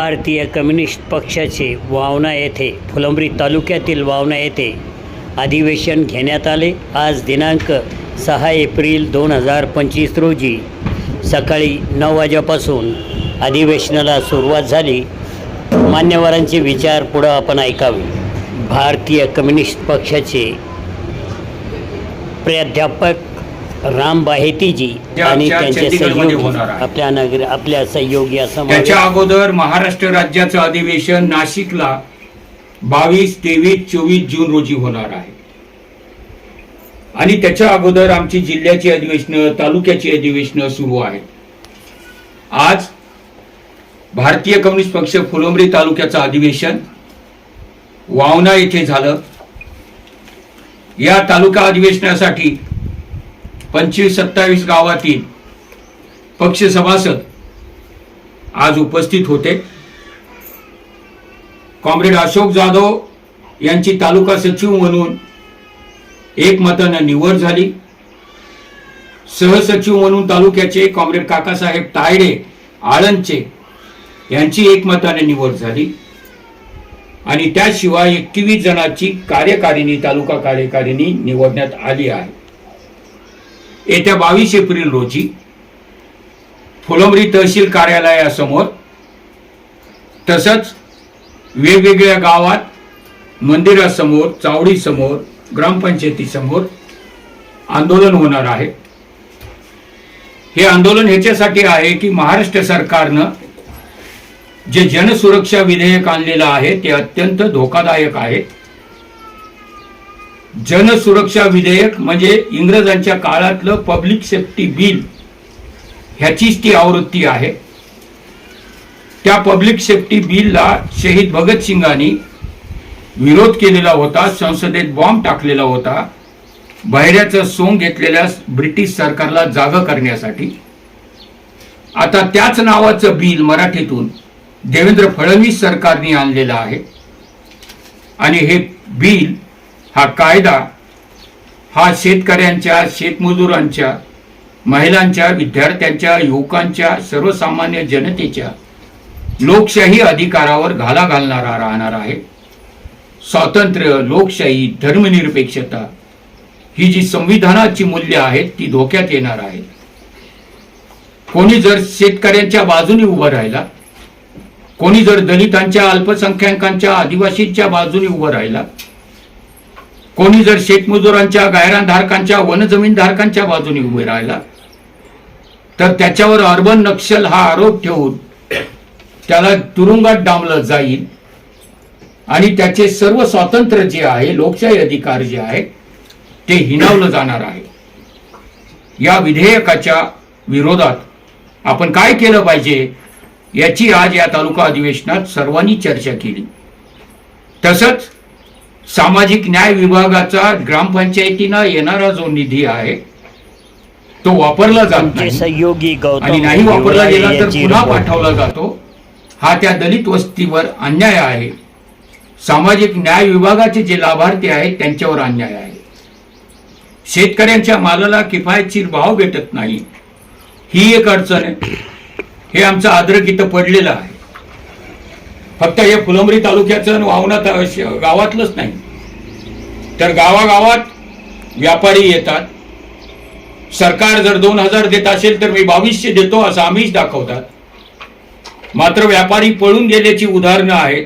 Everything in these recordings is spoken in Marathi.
भारतीय कम्युनिस्ट पक्षाचे वावना येथे फुलंब्री तालुक्यातील वावना येथे अधिवेशन घेण्यात आले. आज दिनांक सहा एप्रिल दोन हजार पंचवीस रोजी सकाळी नऊ वाजेपासून अधिवेशनाला सुरुवात झाली. मान्यवरांचे विचार पुढं आपण ऐकावे. भारतीय कम्युनिस्ट पक्षाचे प्राध्यापक राम बाहेतीजी आणि त्या त्यांचे सहयोगी. आपल्या नगर आपल्या सहयोगी असं त्याच्या अगोदर महाराष्ट्र राज्याचं अधिवेशन नाशिकला बावीस तेवीस चोवीस जून रोजी होणार आहे. आणि त्याच्या अगोदर आमची जिल्ह्याची अधिवेशनं तालुक्याची अधिवेशनं सुरू आहेत. आज भारतीय कम्युनिस्ट पक्ष फुलंब्री तालुक्याचं अधिवेशन वावना येथे झालं. या तालुका अधिवेशनासाठी पंचवीस सत्तावीस गावातील पक्ष सभासद आज उपस्थित होते. कॉम्रेड अशोक जाधव यांची तालुका सचिव म्हणून एकमतानं निवड झाली. सहसचिव म्हणून तालुक्याचे कॉम्रेड काकासाहेब तायडे आळंदचे यांची एकमताने निवड झाली. आणि त्याशिवाय एकवीस जणांची कार्यकारिणी तालुका कार्यकारिणी निवडण्यात आली आहे. येत्या बावीस एप्रिल रोजी फुलंब्री तहसील कार्यालयासमोर तसंच वेगवेगळ्या गावात मंदिरासमोर चावडीसमोर ग्रामपंचायतीसमोर आंदोलन होणार आहे. हे आंदोलन ह्याच्यासाठी आहे की महाराष्ट्र सरकारनं जे जनसुरक्षा विधेयक आणलेलं आहे ते अत्यंत धोकादायक आहे. जनसुरक्षा विधेयक म्हणजे इंग्रजांच्या काळातलं पब्लिक सेफ्टी बिल ह्याचीच ती आवृत्ती आहे. त्या पब्लिक सेफ्टी बिलला शहीद भगतसिंगांनी विरोध केलेला होता संसदेत बॉम्ब टाकलेला होता बहिऱ्याचं सोंग घेतलेल्या ब्रिटिश सरकारला जागं करण्यासाठी. आता त्याच नावाचं बिल मराठीतून देवेंद्र फडणवीस सरकारने आणलेलं आहे. आणि हे बिल हा कायदा हा शेतकऱ्यांच्या शेतमजुरांच्या महिलांच्या विद्यार्थ्यांच्या युवकांच्या सर्वसामान्य जनतेच्या लोकशाही अधिकारावर घाला घालणारा राहणार आहे. स्वातंत्र्य लोकशाही धर्मनिरपेक्षता ही जी संविधानाची मूल्य आहेत ती धोक्यात येणार आहेत. कोणी जर शेतकऱ्यांच्या बाजूने उभं राहिला कोणी जर दलितांच्या अल्पसंख्याकांच्या आदिवासींच्या बाजूने उभं राहिला कोणी जर शेतमजुरांच्या गायरानधारकांच्या वनजमीनधारकांच्या बाजूने उभे राहिला तर त्याच्यावर अर्बन नक्षल हा आरोप ठेवून त्याला तुरुंगात डांबलं जाईल. आणि त्याचे सर्व स्वातंत्र्य जे आहे लोकशाही अधिकार जे आहे ते हिनावलं जाणार आहे. या विधेयकाच्या विरोधात आपण काय केलं पाहिजे याची आज या तालुका अधिवेशनात सर्वांनी चर्चा केली. तसंच सामाजिक न्याय विभागाचा ग्रामपंचायतीनं येणारा जो निधी आहे तो वापरला जात नाही. सहयोगी आणि नाही वापरला गेला तर पुन्हा. पाठवला जातो. हा त्या दलित वस्तीवर अन्याय आहे. सामाजिक न्याय विभागाचे जे लाभार्थी आहेत त्यांच्यावर अन्याय आहे. शेतकऱ्यांच्या मालाला किफायतशीर भाव भेटत नाही. ही एक अडचण आहे. हे आमचं आदरक इथं पडलेलं आहे. फक्त हे फुलंबरी तालुक्याचं आणि वावणा ता- गावातलंच नाही. तर गावागावात व्यापारी येतात. सरकार जर दोन हजार देत असेल तर मी बावीसशे देतो असं आम्हीच दाखवतात. मात्र व्यापारी पळून गेल्याची उदाहरणं आहेत.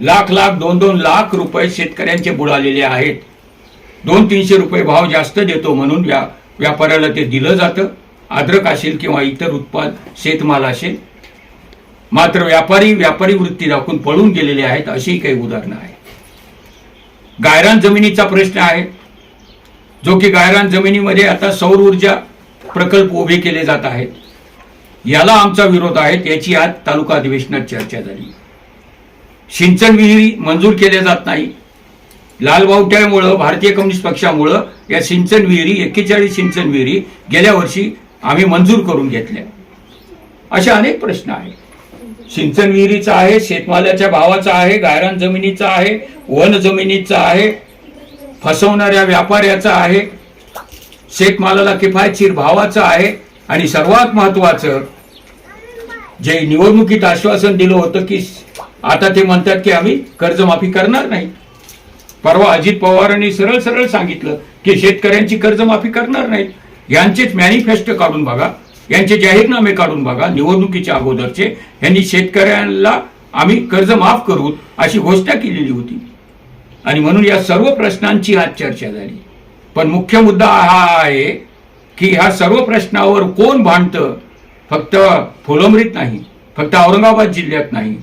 लाख लाख दोन दोन लाख रुपये शेतकऱ्यांचे बुडालेले आहेत. दोन तीनशे रुपये भाव जास्त देतो म्हणून व्या व्यापाऱ्याला ते दिलं जातं. अद्रक असेल किंवा इतर उत्पाद शेतमाल असेल मात्र व्यापारी व्यापारी वृत्ती दाखवून पळून गेलेले आहेत अशी काही उदाहरणं आहेत. गायरान जमिनीचा प्रश्न आहे. जो की गायरान जमिनीमध्ये आता सौर ऊर्जा प्रकल्प उभे केले जात आहेत. याला आमचा विरोध आहे याची आज तालुका अधिवेशनात चर्चा झाली. सिंचन विहिरी मंजूर केल्या जात नाही. लालबावट्यामुळं भारतीय कम्युनिस्ट पक्षामुळं या सिंचन विहिरी एक्केचाळीस सिंचन विहिरी गेल्या वर्षी आम्ही मंजूर करून घेतल्या. असे अनेक प्रश्न आहेत. सिंचन विहिरीचा आहे शेतमालाच्या भावाचा आहे गायरान जमिनीचा आहे वन जमिनीचा आहे फसवणाऱ्या व्यापाऱ्याचा आहे शेतमालाला किफायतशीर भावाचा आहे आणि सर्वात महत्वाचं जे निवडणुकीत आश्वासन दिलं होतं की आता ते म्हणतात की आम्ही कर्जमाफी करणार नाही. परवा अजित पवारांनी सरळ सरळ सांगितलं की शेतकऱ्यांची कर्जमाफी करणार नाही यांचेच मॅनिफेस्टो काढून बघा. यांचे जाहीरनामे काढून बघा निवडणुकीच्या अगोदरचे यांनी शेतकऱ्यांना आम्ही कर्ज माफ करू अशी घोषणा केलेली होती. आणि म्हणून या सर्व प्रश्नांची आज चर्चा झाली. पण मुख्य मुद्दा हा आहे की ह्या सर्व प्रश्नावर कोण भांडतं? फक्त फुलंब्रीत नाही फक्त औरंगाबाद जिल्ह्यात नाही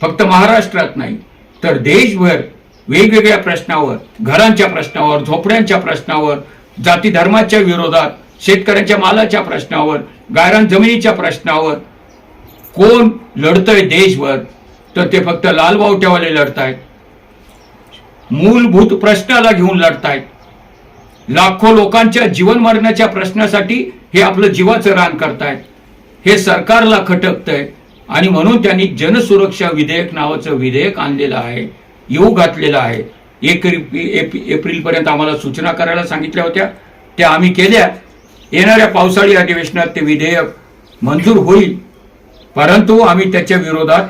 फक्त महाराष्ट्रात नाही. तर देशभर वेगवेगळ्या प्रश्नावर घरांच्या प्रश्नावर झोपड्यांच्या प्रश्नावर जाती धर्माच्या विरोधात शेतकऱ्यांच्या मालाच्या प्रश्नावर गायरान जमिनीच्या प्रश्नावर कोण लढतंय देशभर तर ते फक्त लालबावट्यावाले लढतायत. मूलभूत प्रश्नाला घेऊन लढतायत. लाखो लोकांच्या जीवन मरणाच्या प्रश्नासाठी हे आपलं जीवाचं रान करतायत. हे सरकारला खटकतंय आणि म्हणून त्यांनी जनसुरक्षा विधेयक नावाचं विधेयक आणलेलं आहे येऊ घातलेलं आहे. एक एप्रिल पर्यंत आम्हाला सूचना करायला सांगितल्या होत्या. त्या आम्ही केल्या. येणाऱ्या पावसाळी अधिवेशनात ते विधेयक मंजूर होईल. परंतु आम्ही त्याच्या विरोधात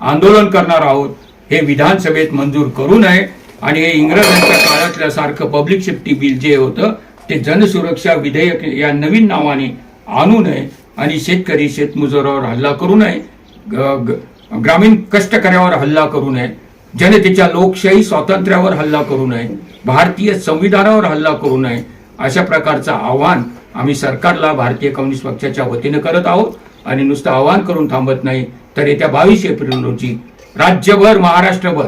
आंदोलन करणार आहोत. हे विधानसभेत मंजूर करू नये आणि हे इंग्रजांच्या काळातल्या सारखं पब्लिक सेफ्टी बिल जे होतं ते जनसुरक्षा विधेयक या नवीन नावाने आणू नये आणि शेतकरी शेतमजुरावर हल्ला करू नये ग- ग्रामीण कष्टकऱ्यावर हल्ला करू नये जनतेच्या लोकशाही स्वातंत्र्यावर हल्ला करू नये भारतीय संविधानावर हल्ला करू नये अशा प्रकारचं आव्हान आम्ही सरकारला भारतीय कम्युनिस्ट पक्षाच्या वतीनं करत आहोत आणि नुसतं आवाहन करून थांबत नाही तर येत्या बावीस एप्रिल रोजी राज्यभर महाराष्ट्रभर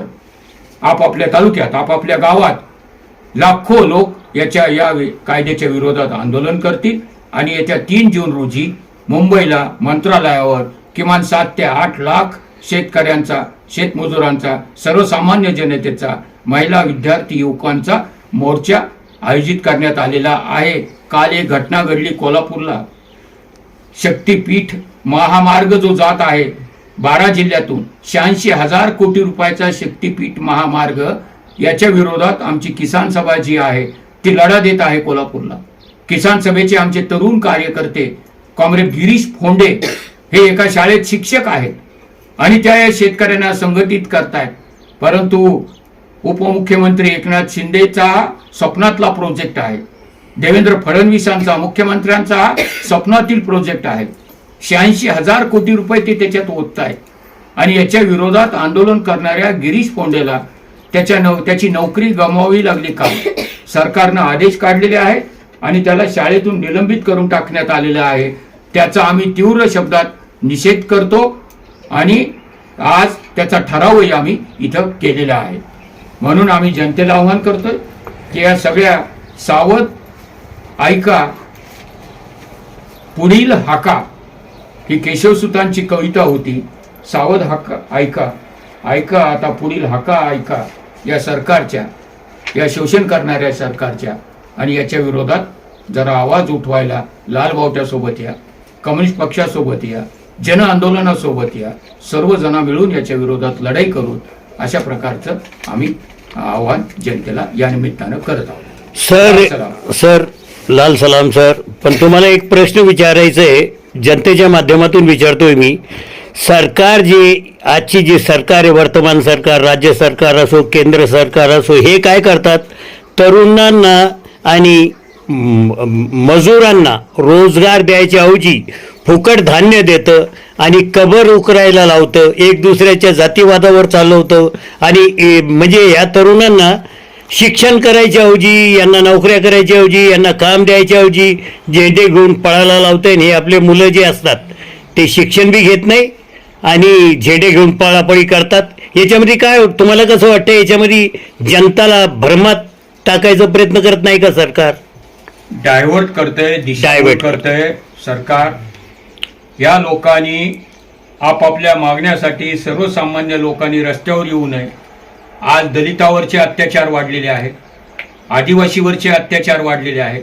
आपापल्या तालुक्यात आपापल्या गावात लाखो लोक याच्या या कायद्याच्या विरोधात आंदोलन करतील आणि येत्या तीन जून रोजी मुंबईला मंत्रालयावर किमान सात ते आठ लाख शेतकऱ्यांचा शेतमजुरांचा सर्वसामान्य जनतेचा महिला विद्यार्थी युवकांचा मोर्चा आयोजित करण्यात आलेला आहे. काल एक घटना घडली कोल्हापूरला. शक्तीपीठ महामार्ग जो जात आहे बारा जिल्ह्यातून शहाऐंशी हजार कोटी रुपयाचा शक्तीपीठ महामार्ग याच्या विरोधात आमची किसान सभा जी आहे ती लढा देत आहे कोल्हापूरला. किसान सभेचे आमचे तरुण कार्यकर्ते कॉम्रेड गिरीश फोंडे हे एका शाळेत शिक्षक आहेत आणि त्या या शेतकऱ्यांना संघटित करतायत. परंतु उपमुख्यमंत्री एकनाथ शिंदेचा स्वप्नातला प्रोजेक्ट आहे. देवेंद्र फडणवीसांचा मुख्यमंत्र्यांचा स्वप्नातील प्रोजेक्ट आहे. शहाऐंशी हजार कोटी रुपये ते त्याच्यात ओतत आहेत आणि याच्या विरोधात आंदोलन करणाऱ्या गिरीश पोंडेला त्याच्या नव त्याची नोकरी गमावावी लागली का? सरकारनं आदेश काढलेले आहे आणि त्याला शाळेतून निलंबित करून टाकण्यात आलेलं आहे. त्याचा आम्ही तीव्र शब्दात निषेध करतो आणि आज त्याचा ठरावही आम्ही इथं केलेला आहे. म्हणून आम्ही जनतेला आव्हान करतोय की या सगळ्या सावध ऐका. पुढील हाका ही केशवसुतांची कविता होती. सावध हाका ऐका. ऐका आता पुढील हाका ऐका. या सरकारच्या या शोषण करणाऱ्या सरकारच्या आणि याच्या विरोधात जरा आवाज उठवायला लालबावट्यासोबत या कम्युनिस्ट पक्षासोबत या जन आंदोलनासोबत या सर्वजण मिळून याच्या विरोधात लढाई करून अशा प्रकारचं आम्ही आव्हान जनतेला या निमित्तानं करत आहोत. सर. सर लाल सलाम सर. पण तुम्हाला एक प्रश्न विचारायचा आहे जनतेच्या माध्यमातून विचारतोय मी. सरकार जी आजची जी सरकार आहे वर्तमान सरकार राज्य सरकार असो केंद्र सरकार असो हे काय करतात? तरुणांना आणि मजुरांना रोजगार द्यायच्या ऐवजी फुकट धान्य देतं आणि कबर उकरायला लावतं एक दुसऱ्याच्या जातीवादावर चालवतं आणि म्हणजे या तरुणांना शिक्षण करायच्या ऐवजी यांना नोकऱ्या करायच्या ऐवजी यांना काम द्यायच्या ऐवजी झेंडे घेऊन पळायला लावतंय आणि हे आपले मुलं जे असतात ते शिक्षण बी घेत नाही आणि झेंडे घेऊन पळापळी करतात याच्यामध्ये काय? तुम्हाला कसं वाटतं याच्यामध्ये जनताला भ्रमात टाकायचा प्रयत्न करत नाही का सरकार डायव्हर्ट करतंय Divert. करतंय सरकार या लोकांनी आपापल्या मागण्यासाठी सर्वसामान्य लोकांनी रस्त्यावर येऊ नये. आज दलितावरचे अत्याचार वाढलेले आहेत. आदिवासीवरचे अत्याचार वाढलेले आहेत.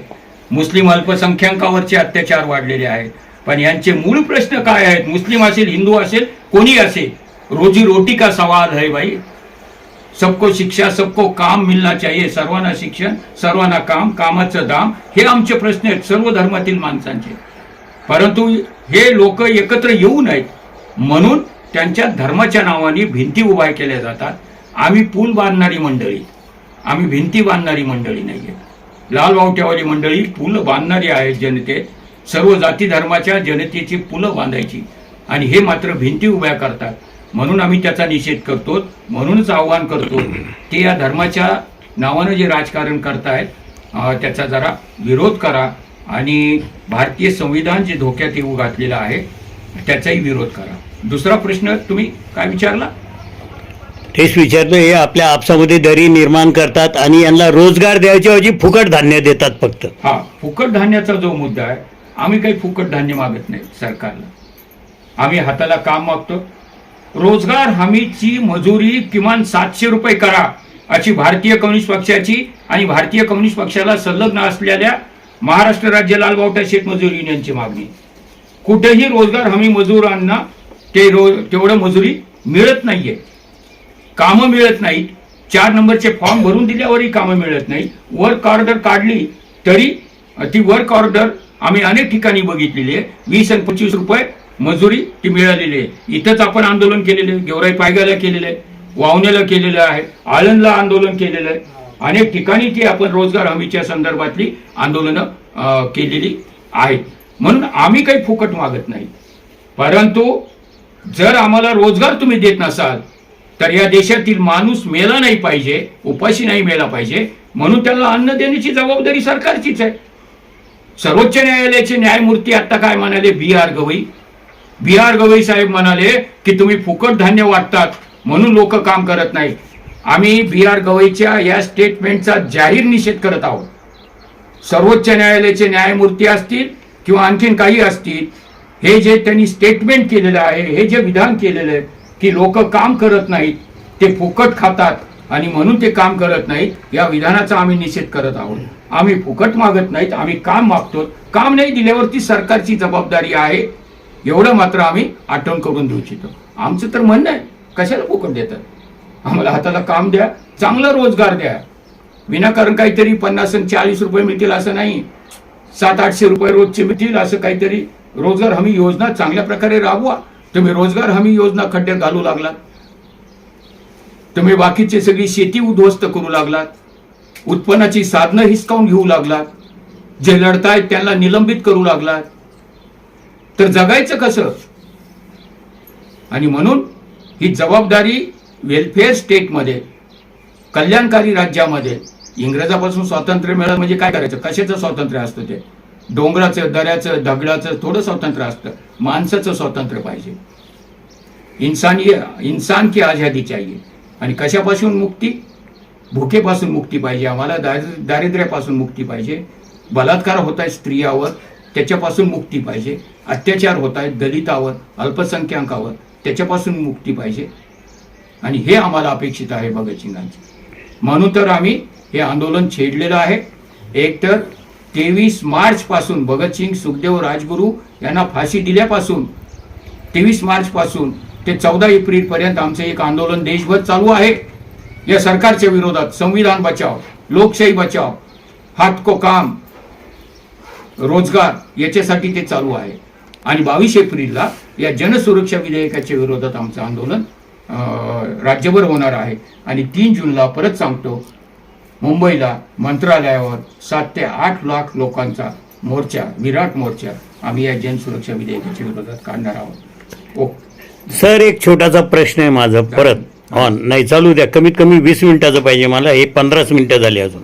मुस्लिम अल्पसंख्याकावरचे अत्याचार वाढलेले आहेत. पण यांचे मूळ प्रश्न काय आहेत? मुस्लिम असेल हिंदू असेल कोणी असेल? रोजी रोटी का सवाल है भाई? सबको शिक्षा सबको काम मिलना चाहिए. सर्वांना शिक्षण सर्वांना काम कामाचं दाम. हे आमचे प्रश्न आहेत सर्व धर्मातील माणसांचे. परंतु हे लोक एकत्र येऊ नयेत. म्हणून त्यांच्या धर्माच्या नावाने भिंती उभ्या केल्या जातात. आम्ही पूल बांधणारी मंडळी. आम्ही भिंती बांधणारी मंडळी नाहीये. लाल बावट्यावाली मंडळी पुलं बांधणारी आहेत जनतेत सर्व जाती धर्माच्या जनतेची पुलं बांधायची. आणि हे मात्र भिंती उभ्या करतात. म्हणून आम्ही त्याचा निषेध करतो. म्हणूनच आव्हान करतो. ते या धर्माच्या नावानं जे राजकारण करतायत त्याचा जरा विरोध करा. आणि भारतीय संविधान जे धोक्यात येऊ घातलेलं आहे त्याचाही विरोध करा. दुसरा प्रश्न तुम्ही काय विचारला? तेच विचारतो हे आपल्या आपसामध्ये दरी निर्माण करतात आणि यांना रोजगार द्यायच्या ऐवजी फुकट धान्य देतात फक्त. हा फुकट धान्याचा जो मुद्दा आहे आम्ही काही फुकट धान्य मागत नाही सरकारला. आम्ही हाताला काम मागतो. रोजगार हमीची मजुरी किमान सातशे रुपये करा अशी भारतीय कम्युनिस्ट पक्षाची आणि भारतीय कम्युनिस्ट पक्षाला संलग्न असलेल्या महाराष्ट्र राज्य लालबावटा शेतमजूर युनियनची मागणी. कुठेही रोजगार हमी मजुरांना ते रो तेवढं मजुरी मिळत नाहीये. कामं मिळत नाहीत. चार नंबरचे फॉर्म भरून दिल्यावरही कामं मिळत नाही वर्क ऑर्डर काढली तरी ती वर्क ऑर्डर आम्ही अनेक ठिकाणी बघितलेली आहे. वीस आणि पंचवीस रुपये मजुरी ती मिळालेली आहे. इथंच आपण आंदोलन केलेलं आहे. गेवराई पायगाला केलेलं आहे. वावण्याला केलेलं आहे. आळंदला आंदोलन केलेलं आहे. अनेक ठिकाणी ती आपण रोजगार हमीच्या संदर्भातली आंदोलनं केलेली आहेत. म्हणून आम्ही काही फुकट मागत नाही. परंतु जर आम्हाला रोजगार तुम्ही देत नसाल तर या देशातील माणूस मेला नाही पाहिजे उपाशी नाही मेला पाहिजे म्हणून त्याला अन्न देण्याची जबाबदारी सरकारचीच आहे. सर्वोच्च न्यायालयाचे न्यायमूर्ती आता काय म्हणाले? B R Gavai. B R Gavai साहेब म्हणाले की तुम्ही फुकट धान्य वाटतात म्हणून लोक काम करत नाही आम्ही बी आर गवईच्या या स्टेटमेंटचा जाहीर निषेध करत आहोत. सर्वोच्च न्यायालयाचे न्यायमूर्ती असतील किंवा आणखीन काही असतील हे जे त्यांनी स्टेटमेंट केलेलं आहे हे जे विधान केलेलं आहे की लोक काम करत नाहीत ते फुकट खातात आणि म्हणून ते काम करत नाहीत या विधानाचा आम्ही निषेध करत आहोत. आम्ही फुकट मागत नाहीत आम्ही काम मागतो काम नाही दिल्यावरती सरकारची जबाबदारी आहे एवढं मात्र आम्ही आठवण करून देऊ इच्छितो. आमचं तर म्हणणं आहे कशाला फुकट देतात? आम्हाला हाताला काम द्या चांगला रोजगार द्या. विनाकारण काहीतरी पन्नास आणि चाळीस रुपये मिळतील असं नाही. सात आठशे रुपये रोजचे मिळतील असं काहीतरी. रोजगार हमी योजना चांगल्या प्रकारे राबवा. तुम्ही रोजगार हमी योजना खड्ड्यात घालू लागलात. तुम्ही बाकीची सगळी शेती उद्ध्वस्त करू लागलात. उत्पन्नाची साधनं हिसकावून घेऊ लागलात. जे लढतायत त्यांना निलंबित करू लागलात. तर जगायचं कसं? आणि म्हणून ही जबाबदारी वेलफेअर स्टेटमध्ये कल्याणकारी राज्यामध्ये इंग्रजापासून स्वातंत्र्य मिळालं म्हणजे काय करायचं? कशाचं स्वातंत्र्य असतं ते? डोंगराचं दऱ्याचं दगडाचं थोडं स्वातंत्र्य असतं. माणसाचं स्वातंत्र्य पाहिजे. इंसानी इन्सान की आझादी चाहिए. आणि कशापासून मुक्ती? भुकेपासून मुक्ती पाहिजे. आम्हाला दारिद्र्यापासून मुक्ती पाहिजे. बलात्कार होत आहे स्त्रियावर त्याच्यापासून मुक्ती पाहिजे. अत्याचार होत आहेत दलितावर अल्पसंख्याकावर त्याच्यापासून मुक्ती पाहिजे. आणि हे आम्हाला अपेक्षित आहे भगतसिंगांचे. म्हणून तर आम्ही हे आंदोलन छेडलेलं आहे. एक तर तेवीस मार्चपासून भगतसिंग सुखदेव राजगुरू यांना फाशी दिल्यापासून तेवीस मार्चपासून ते चौदा एप्रिलपर्यंत आमचं एक आंदोलन देशभर चालू आहे. या सरकारच्या विरोधात संविधान बचाव लोकशाही बचाव हातको काम रोजगार याच्यासाठी ते चालू आहे. आणि बावीस एप्रिलला या जनसुरक्षा विधेयकाच्या विरोधात आमचं आंदोलन राज्यभर होणार आहे. आणि तीन जूनला परत सांगतो मुंबईला मंत्रालयावर सात ते आठ लाख लोकांचा मोर्चा विराट मोर्चा. आम्ही या जनसुरक्षा विधेयकाच्या विरोधात काढणार आहोत. ओके सर एक छोटासा प्रश्न आहे माझा. परत. ऑन नाही चालू द्या. कमीत कमी वीस मिनिटाचं पाहिजे मला. हे पंधराच मिनिटं झाली अजून.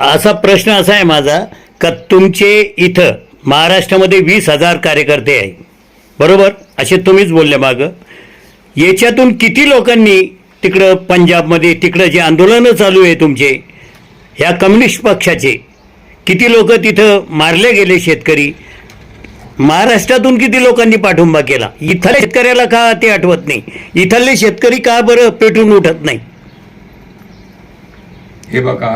असा प्रश्न असा आहे माझा का तुमचे इथं महाराष्ट्रामध्ये वीस हजार कार्यकर्ते आहे. बरोबर? असे तुम्हीच बोलले मागं. याच्यातून किती लोकांनी तिकडं पंजाबमध्ये तिकडं जे आंदोलनं चालू आहे तुमचे ह्या कम्युनिस्ट पक्षाचे किती लोक तिथं मारले गेले शेतकरी? महाराष्ट्रातून किती लोकांनी पाठिंबा केला? इथल्या शेतकऱ्याला का ते आठवत नाही? इथले शेतकरी का बरं पेटून उठत नाही? हे बघा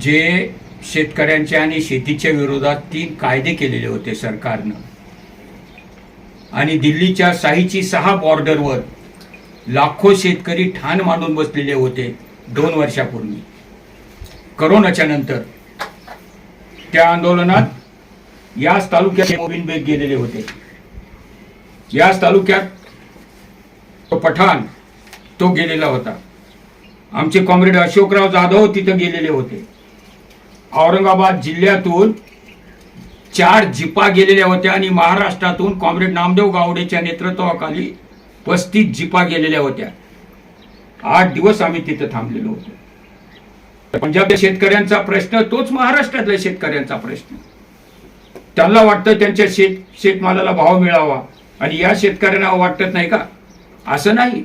जे शेतकऱ्यांच्या आणि शेतीच्या विरोधात तीन कायदे केलेले होते सरकारनं. आणि दिल्लीच्या साहीची सहा बॉर्डरवर लाखो शेतकरी ठाण मांडून बसलेले होते दोन वर्षापूर्वी. करोनाच्या नंतर त्या आंदोलनात याच तालुक्यात मोबिन बेग गेलेले होते. याच तालुक्यात तो पठाण तो गेलेला होता. आमचे कॉम्रेड अशोकराव जाधव तिथं गेलेले होते. औरंगाबाद जिल्ह्यातून चार जिपा गेलेल्या होत्या आणि महाराष्ट्रातून कॉम्रेड नामदेव गावडेच्या नेतृत्वाखाली पस्तीस जिपा गेलेल्या होत्या. आठ दिवस आम्ही तिथं थांबलेलो होतो. पंजाबच्या शेतकऱ्यांचा प्रश्न तोच महाराष्ट्रातल्या शेतकऱ्यांचा प्रश्न. त्यांना वाटतं त्यांच्या शेत शेतमालाला भाव मिळावा आणि या शेतकऱ्यांना वाटत नाही का? असं नाही.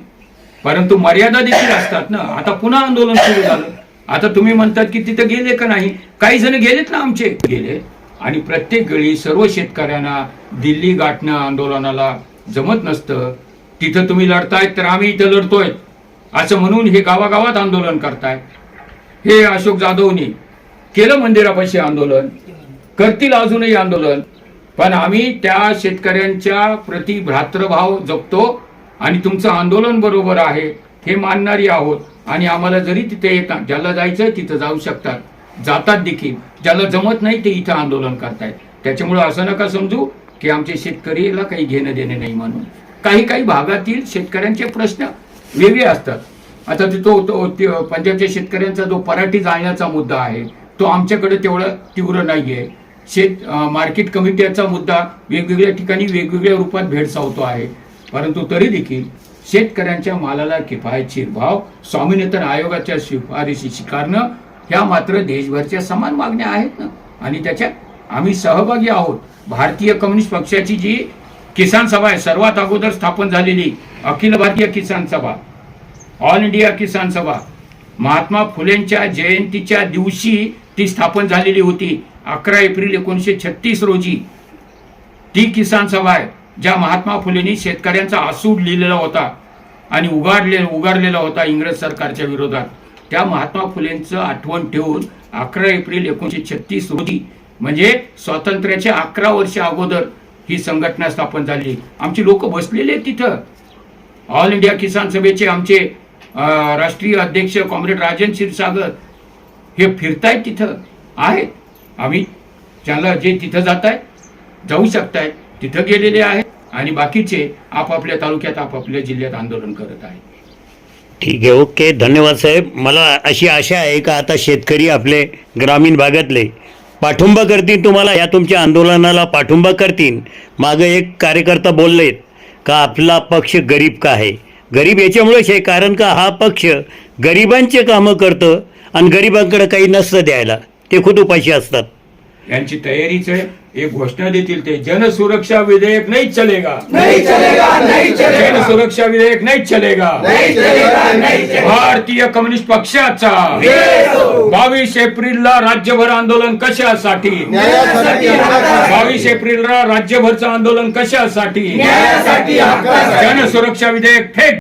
परंतु मर्यादा देखील असतात ना. आता पुन्हा आंदोलन सुरू झालं. आता तुम्ही म्हणतात की तिथं गेले का नाही? काही जण गेलेत ना आमचे? गेले आणि प्रत्येक वेळी सर्व शेतकऱ्यांना दिल्ली गाठणं आंदोलनाला जमत नसतं. तिथं तुम्ही लढतायत तर आम्ही इथं लढतोय असं म्हणून हे गावागावात आंदोलन करताय हे अशोक जाधवनी केलं मंदिरापाशी आंदोलन करतील अजूनही आंदोलन पण आम्ही त्या शेतकऱ्यांच्या प्रति भ्रातृभाव जपतो आणि तुमचं आंदोलन बरोबर आहे हे मानणारी आहोत. आणि आम्हाला जरी तिथे येतात ज्याला जायचं तिथं जाऊ शकतात. जातात देखील. ज्याला जमत नाही ते इथं आंदोलन करतायत. त्याच्यामुळे असं नका समजू की आमचे शेतकरीला काही घेणं देणं नाही म्हणून. काही काही भागातील शेतकऱ्यांचे प्रश्न वेगळे असतात. आता तो, तो तो पंजाबच्या शेतकऱ्यांचा जो पराठी जाळण्याचा मुद्दा आहे तो आमच्याकडे तेवढा तीव्र नाही आहे शेत मार्केट कमिटीचा मुद्दा वेगवेगळ्या ठिकाणी वेगवेगळ्या रूपात भेडसावतो आहे. परंतु तरी देखील शेतकऱ्यांच्या मालाला किफायतशीर भाव स्वामीनाथन आयोगाच्या शिफारशी स्वीकारणं ह्या मात्र देशभरच्या समान मागण्या आहेत ना. आणि त्याच्यात आम्ही सहभागी आहोत. भारतीय कम्युनिस्ट पक्षाची जी किसान सभा आहे सर्वात अगोदर स्थापन झालेली अखिल भारतीय किसान सभा ऑल इंडिया किसान सभा महात्मा फुलेंच्या जयंतीच्या दिवशी ती स्थापन झालेली होती. अकरा एप्रिल एकोणीसशे छत्तीस रोजी ती किसान सभा आहे ज्या महात्मा फुलेंनी शेतकऱ्यांचा आसूड लिहिलेला होता आणि उगारले उगारलेला होता इंग्रज सरकारच्या विरोधात. त्या महात्मा फुलेंचं आठवण ठेवून अकरा एप्रिल एकोणीसशे छत्तीस रोजी म्हणजे स्वातंत्र्याच्या अकरा वर्ष अगोदर ही संघटना स्थापन झाली. आमची लोक बसलेले आहेत तिथं. ऑल इंडिया किसान सभेचे आमचे राष्ट्रीय अध्यक्ष कॉम्रेड राजन क्षीरसागर हे फिरतायत तिथं. आहेत. आम्ही ज्याला जे तिथं जात आहेत जाऊ शकतायत तिथं गेलेले आहेत आणि बाकीचे आपापल्या तालुक्यात आपापल्या जिल्ह्यात आंदोलन करत आहेत. ठीक आहे ओके. धन्यवाद साहेब. मला अशी आशा आहे का आता शेतकरी आपले ग्रामीण भागातले पाठिंबा करतील तुम्हाला या तुमच्या आंदोलनाला पाठिंबा करतील. मागं एक कार्यकर्ता बोललेत का आपला पक्ष गरीब का आहे? गरीब याच्यामुळेच आहे कारण का हा पक्ष गरिबांचे कामं करतं आणि गरिबांकडे काही नसतं द्यायला. ते खुद उपाशी असतात. यांची तयारीच आहे. एक घोषणा देतील ते जनसुरक्षा विधेयक नाही चलेगा. नहीं चलेगा नहीं चलेगा. जनसुरक्षा विधेयक नाही चलेगा. नहीं चलेगा नहीं चलेगा. भारतीय कम्युनिस्ट पक्षाचा बावीस एप्रिलला राज्यभर आंदोलन कशासाठी? न्यायासाठी हक्कासाठी. बावीस एप्रिलला राज्यभरचं आंदोलन कशासाठी? न्यायासाठी हक्कासाठी. जनसुरक्षा विधेयक फेक